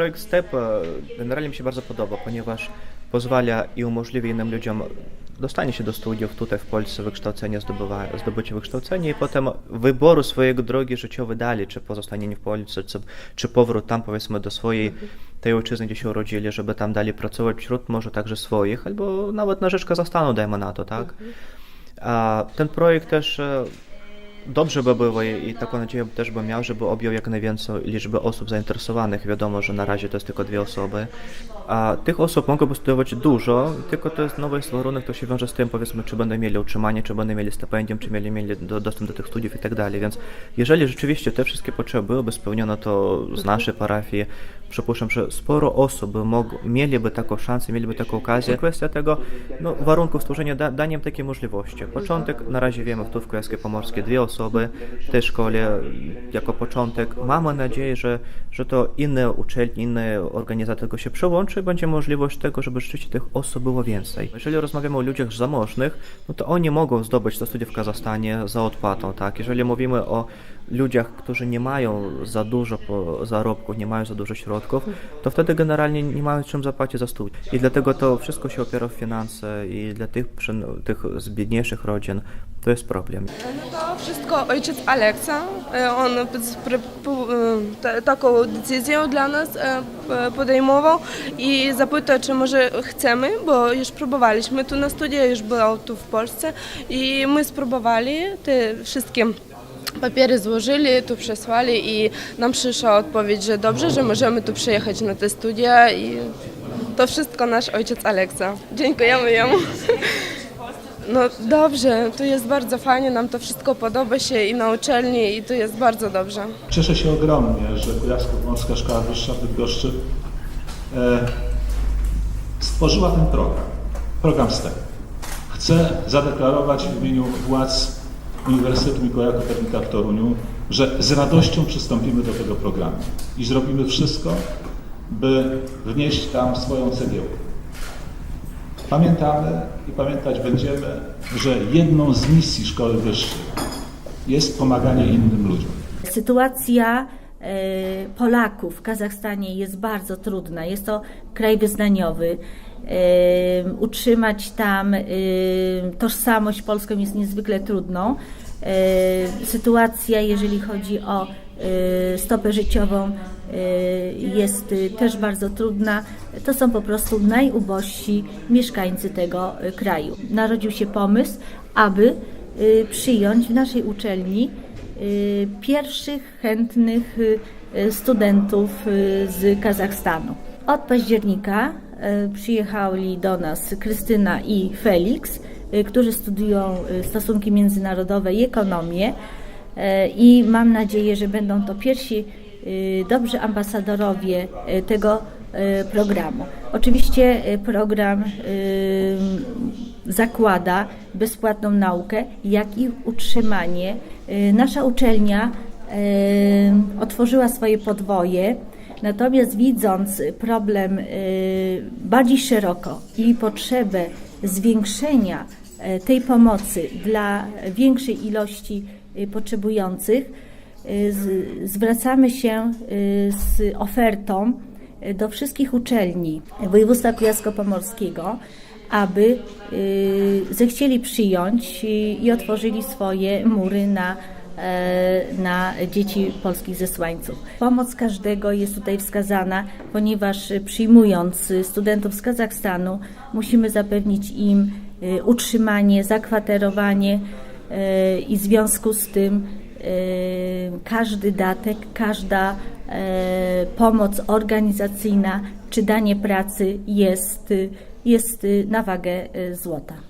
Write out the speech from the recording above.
projekt STEP generalnie mi się bardzo podoba, ponieważ pozwala i umożliwia innym ludziom dostanie się do studiów tutaj w Polsce, wykształcenie, zdobywa, zdobycie wykształcenia i potem wyboru swojego drogi życiowej dalej, czy pozostanie w Polsce, czy, czy powrót tam powiedzmy do swojej tej ojczyzny, gdzie się urodzili, żeby tam dalej pracować wśród może także swoich, albo nawet na rzecz Kazachstanu, dajmy na to, tak? A ten projekt też e, dobrze by było i, taką nadzieję też bym miał, żeby objął jak najwięcej liczby osób zainteresowanych. Wiadomo, że na razie to jest tylko dwie osoby. A tych osób mogłoby studiować dużo, tylko to jest nowy warunek, to się wiąże z tym, powiedzmy, czy będą mieli utrzymanie, czy będą mieli stypendium, czy mieli, mieli do, dostęp do tych studiów i tak dalej. Więc jeżeli rzeczywiście te wszystkie potrzeby byłyby spełnione, to z naszej parafii przypuszczam, że sporo osób mog, mieliby taką szansę, mieliby taką okazję. Kwestia tego no, warunków stworzenia, da, daniem takiej możliwości. Początek, na razie wiemy, w Tówku Jaskie Pomorskie dwie osoby w tej szkole jako początek. Mamy nadzieję, że, że to inne uczelnie, inne organizacje tego się przyłączy i będzie możliwość tego, żeby rzeczywiście tych osób było więcej. Jeżeli rozmawiamy o ludziach zamożnych, no to oni mogą zdobyć te studia w Kazachstanie za odpłatą, tak? Jeżeli mówimy o ludziach, którzy nie mają za dużo zarobków, nie mają za dużo środków, to wtedy generalnie nie mają czym zapłacić za studia. I dlatego to wszystko się opiera w finanse i dla tych, tych z biedniejszych rodzin to jest problem. No to wszystko ojciec Aleksa. E, On e, ta- taką decyzję dla nas e, podejmował i zapytał, czy może chcemy, bo już próbowaliśmy tu na studia, już było tu w Polsce i my spróbowali te wszystkie papiery złożyli, tu przesłali i nam przyszła odpowiedź, że dobrze, że możemy tu przyjechać na te studia i to wszystko nasz ojciec Aleksa. Dziękujemy jemu. No dobrze, tu jest bardzo fajnie, nam to wszystko podoba się i na uczelni i tu jest bardzo dobrze. Cieszę się ogromnie, że Kujawsko-Pomorska Szkoła Wyższa w Bydgoszczy e, stworzyła ten program, program STEP. Chcę zadeklarować w imieniu władz Uniwersytetu Mikołaja Kopernika w Toruniu, że z radością przystąpimy do tego programu i zrobimy wszystko, by wnieść tam swoją cegiełkę. Pamiętamy i pamiętać będziemy, że jedną z misji szkoły wyższej jest pomaganie innym ludziom. Sytuacja Polaków w Kazachstanie jest bardzo trudna. Jest to kraj wyznaniowy. E, Utrzymać tam e, tożsamość polską jest niezwykle trudną. E, Sytuacja, jeżeli chodzi o e, stopę życiową, e, jest e, też bardzo trudna. To są po prostu najubożsi mieszkańcy tego e, kraju. Narodził się pomysł, aby e, przyjąć w naszej uczelni pierwszych chętnych y, studentów y, z Kazachstanu. Od października y, przyjechali do nas Krystyna i Felix, y, którzy studiują y, stosunki międzynarodowe i ekonomię y, i mam nadzieję, że będą to pierwsi y, dobrzy ambasadorowie y, tego y, programu. Oczywiście y, program y, zakłada bezpłatną naukę, jak i utrzymanie. Y, Nasza uczelnia y, otworzyła swoje podwoje, natomiast widząc problem y, bardziej szeroko i potrzebę zwiększenia tej pomocy dla większej ilości potrzebujących, zwracamy się z ofertą do wszystkich uczelni województwa kujawsko-pomorskiego, aby y, zechcieli przyjąć i otworzyli swoje mury na, e, na dzieci polskich zesłańców. Pomoc każdego jest tutaj wskazana, ponieważ przyjmując studentów z Kazachstanu musimy zapewnić im y, utrzymanie, zakwaterowanie y, i w związku z tym każdy datek, każda e, pomoc organizacyjna czy danie pracy jest, jest y, na wagę y, złota.